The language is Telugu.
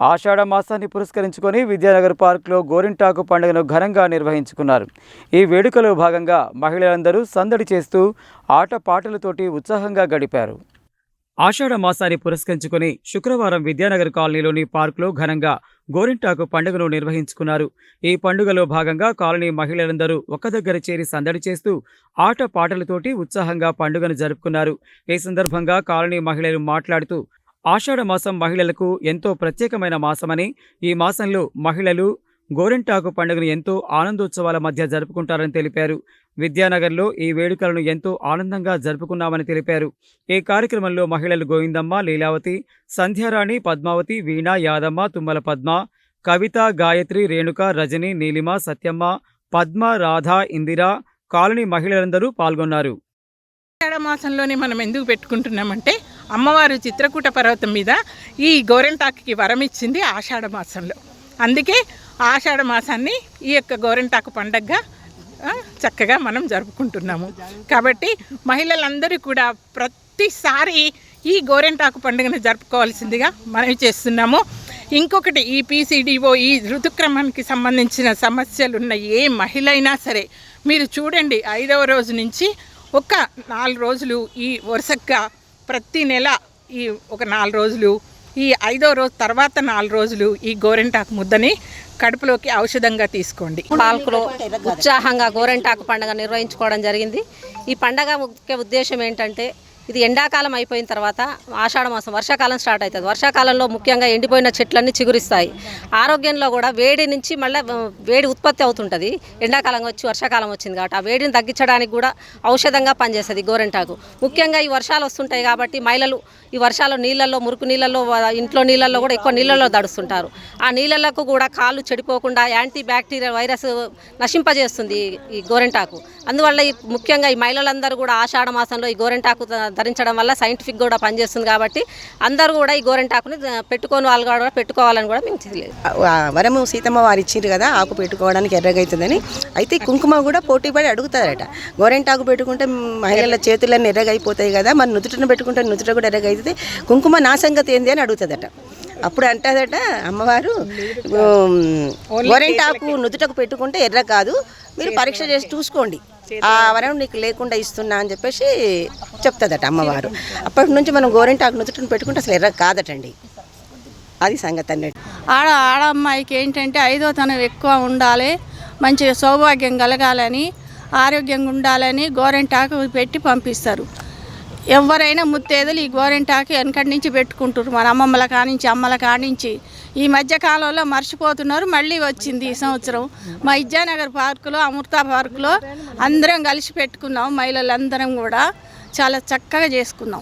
ఆషాఢ మాసాన్ని పురస్కరించుకొని విద్యానగర్ పార్క్లో గోరింటాకు పండుగను ఘనంగా నిర్వహించుకున్నారు. ఈ వేడుకలో భాగంగా మహిళలందరూ సందడి చేస్తూ ఆటపాటలతోటి ఉత్సాహంగా గడిపారు. ఆషాఢ మాసాన్ని పురస్కరించుకొని శుక్రవారం విద్యానగర్ కాలనీలోని పార్కులో ఘనంగా గోరింటాకు పండుగను నిర్వహించుకున్నారు. ఈ పండుగలో భాగంగా కాలనీ మహిళలందరూ ఒక దగ్గర చేరి సందడి చేస్తూ ఆట పాటలతోటి ఉత్సాహంగా పండుగను జరుపుకున్నారు. ఈ సందర్భంగా కాలనీ మహిళలు మాట్లాడుతూ ఆషాఢ మాసం మహిళలకు ఎంతో ప్రత్యేకమైన మాసమని ఈ మాసంలో మహిళలు గోరింటాకు పండుగను ఎంతో ఆనందోత్సవాల మధ్య జరుపుకుంటారని తెలిపారు. విద్యానగర్లో ఈ వేడుకలను ఎంతో ఆనందంగా జరుపుకున్నామని తెలిపారు. ఈ కార్యక్రమంలో మహిళలు గోవిందమ్మ లీలావతి సంధ్యారాణి పద్మావతి వీణ యాదమ్మ తుమ్మల పద్మ కవిత గాయత్రి రేణుక రజని నీలిమ సత్యమ్మ పద్మ రాధ ఇందిర కాలనీ మహిళలందరూ పాల్గొన్నారు. మాసంలోనే మనం ఎందుకు పెట్టుకుంటున్నామంటే అమ్మవారు చిత్రకూట పర్వతం మీద ఈ గోరెంటాకుకి వరం ఇచ్చింది ఆషాఢ మాసంలో. అందుకే ఆషాఢ మాసాన్ని ఈ యొక్క గోరెంటాకు పండగగా చక్కగా మనం జరుపుకుంటున్నాము. కాబట్టి మహిళలందరూ కూడా ప్రతిసారి ఈ గోరెంటాకు పండుగను జరుపుకోవాల్సిందిగా మనవి చేస్తున్నాము. ఇంకొకటి ఈ పీసీడీఓ ఈ ఋతుక్రమానికి సంబంధించిన సమస్యలు ఉన్న ఏ మహిళ అయినా సరే మీరు చూడండి ఐదవ రోజు నుంచి ఒక నాలుగు రోజులు ఈ వరుసగా ప్రతి నెల ఈ ఒక నాలుగు రోజులు ఈ ఐదో రోజు తర్వాత నాలుగు రోజులు ఈ గోరెంటాకు ముద్దని కడుపులోకి ఔషధంగా తీసుకోండి. పాల్కులో ఉత్సాహంగా గోరెంటాకు పండుగ నిర్వహించుకోవడం జరిగింది. ఈ పండగ ముఖ్య ఉద్దేశం ఏంటంటే ఇది ఎండాకాలం అయిపోయిన తర్వాత ఆషాఢ మాసం వర్షాకాలం స్టార్ట్ అవుతుంది. వర్షాకాలంలో ముఖ్యంగా ఎండిపోయిన చెట్లన్నీ చిగురిస్తాయి. ఆరోగ్యంలో కూడా వేడి నుంచి మళ్ళీ వేడి ఉత్పత్తి అవుతుంటుంది. ఎండాకాలం వచ్చి వర్షాకాలం వచ్చింది కాబట్టి ఆ వేడిని తగ్గించడానికి కూడా ఔషధంగా పనిచేస్తుంది గోరెంటాకు. ముఖ్యంగా ఈ వర్షాలు వస్తుంటాయి కాబట్టి మహిళలు ఈ వర్షాలు నీళ్ళల్లో మురుకు నీళ్ళల్లో ఇంట్లో నీళ్ళల్లో కూడా ఎక్కువ నీళ్ళల్లో దడుస్తుంటారు. ఆ నీళ్ళలకు కూడా కాళ్ళు చెడిపోకుండా యాంటీ బ్యాక్టీరియా వైరస్ నశింపజేస్తుంది ఈ- గోరెంటాకు. అందువల్ల ఈ ముఖ్యంగా ఈ మహిళలందరూ కూడా ఆషాఢ మాసంలో ఈ గోరెంటాకు ధరించడం వల్ల సైంటిఫిక్ కూడా పనిచేస్తుంది కాబట్టి అందరూ కూడా ఈ గోరెంటాకుని పెట్టుకోని వాళ్ళు కూడా పెట్టుకోవాలని కూడా మేము వరము సీతమ్మ వారు ఇచ్చిండ్రు కదా ఆకు పెట్టుకోవడానికి ఎర్రగైతుందని. అయితే కుంకుమ కూడా పోటీ పడి అడుగుతారట. గోరెంటాకు పెట్టుకుంటే మహిళల చేతులన్నీ ఎర్రగైపోతాయి కదా మరి నుదుటను పెట్టుకుంటే నుదుట కూడా ఎర్రగైతుంది. కుంకుమ నా సంగతి ఏంది అని అడుగుతుందట. అప్పుడు అంటదట అమ్మవారు గోరెంటాకు నుదుటకు పెట్టుకుంటే ఎర్ర కాదు. మీరు పరీక్ష చేసి చూసుకోండి. ఆ వరం నీకు లేకుండా ఇస్తున్నా అని చెప్పేసి చెప్తుందట అమ్మవారు. అప్పటి నుంచి మనం గోరింటాకు నుదుటిని పెట్టుకుంటే అసలు ఎర్ర కాదటండి. అది సంగతి అన్నట్టు ఆడ ఆడ అమ్మాయికి ఏంటంటే ఐదో తనం ఎక్కువ ఉండాలి మంచిగా సౌభాగ్యం కలగాలని ఆరోగ్యంగా ఉండాలని గోరెంటాకు పెట్టి పంపిస్తారు. ఎవరైనా ముత్తేదలు ఈ గోరెంటాకు వెనకటి నుంచి పెట్టుకుంటారు మన అమ్మమ్మల కానించి అమ్మల కానించి. ఈ మధ్య కాలంలో మర్చిపోతున్నారు మళ్ళీ వచ్చింది ఈ సంవత్సరం. మా విద్యానగర్ పార్కులో అమృత పార్కులో అందరం కలిసి పెట్టుకున్నాం మహిళలందరం కూడా. చాలా చక్కగా చేసుకున్నాం.